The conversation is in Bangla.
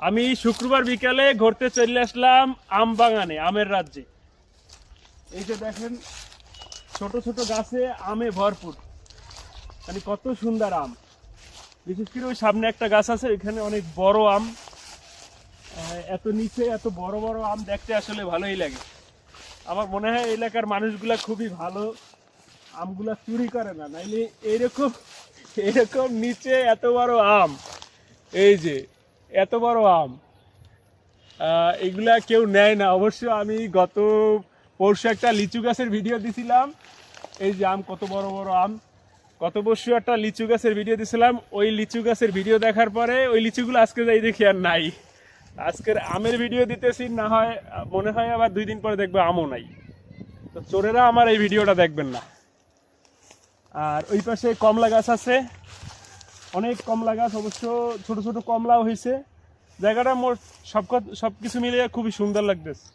আমি শুক্রবার বিকালে ঘুরতে চলে আসলাম আম বাগানে, আমের রাজ্যে। এই যে দেখেন, ছোট ছোট গাছে আমে ভরপুর। মানে কত সুন্দর আম। বিশেষ করে ওই সামনে একটা গাছ আছে, এখানে অনেক বড় আম। এত নিচে এত বড় বড় আম দেখতে আসলে ভালোই লাগে। আমার মনে হয় এলাকার মানুষগুলা খুবই ভালো। আমগুলা চুরি করে না, নাইলে এইরকম এরকম নিচে এত বড় আম। এই যে এত বড় আম। এগুলা কেউ নেয় না। অবশ্য আমি গত পরশু একটা লিচু গাছের ভিডিও দিছিলাম। এই যে আম, কত বড় বড় আম। গত পরশু একটা লিচু গাছের ভিডিও দিছিলাম। ওই লিচু গাছের ভিডিও দেখার পরে ওই লিচুগুলো আজকে যাই দেখি আর নাই। আজকের আমের ভিডিও দিতেছি, না হয়, মনে হয় আবার দুই দিন পরে দেখবে আমও নাই। তো চোরেরা আমার এই ভিডিওটা দেখবেন না। আর ওই পাশে কমলা গাছ আছে। অনেক কমলা গাছ, অবশ্য ছোট ছোট কমলাও হয়েছে। জায়গাটা মোট সব সব কিছু মিলিয়ে খুবই সুন্দর লাগতেছে।